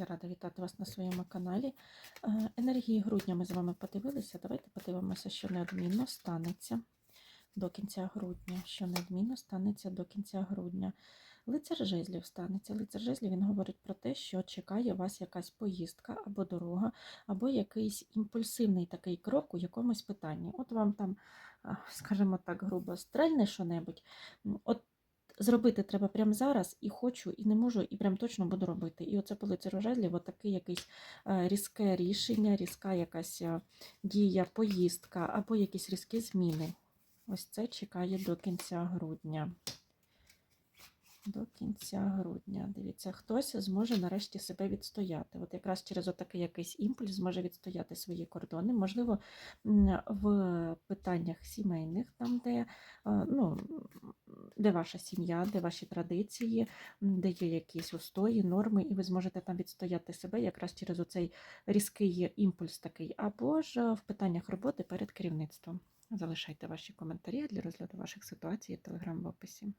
Я рада вітати вас на своєму каналі. Е, Енергії грудня ми з вами подивилися. Давайте подивимося, що неодмінно станеться до кінця грудня. Що неодмінно станеться до кінця грудня. Лицар жезлів станеться. Лицар жезлів він говорить про те, що чекає вас якась поїздка або дорога, або якийсь імпульсивний такий крок у якомусь питанні. От вам там, скажімо так, грубо стрельне що-небудь. От зробити треба прямо зараз, і хочу, і не можу, і прям точно буду робити. І оце по лицарю жезлів, отаке якесь е, різке рішення, різка якась е, дія, поїздка або якісь різкі зміни. Ось це чекає до кінця грудня. До кінця грудня. Дивіться, хтось зможе нарешті себе відстояти. От якраз через отакий якийсь імпульс зможе відстояти свої кордони. Можливо, в питаннях сімейних, там, де, е, ну, де ваша сім'я, де ваші традиції, де є якісь устої, норми, і ви зможете там відстояти себе якраз через оцей різкий імпульс такий, або ж в питаннях роботи перед керівництвом. Залишайте ваші коментарі для розгляду ваших ситуацій, в телеграм в описі.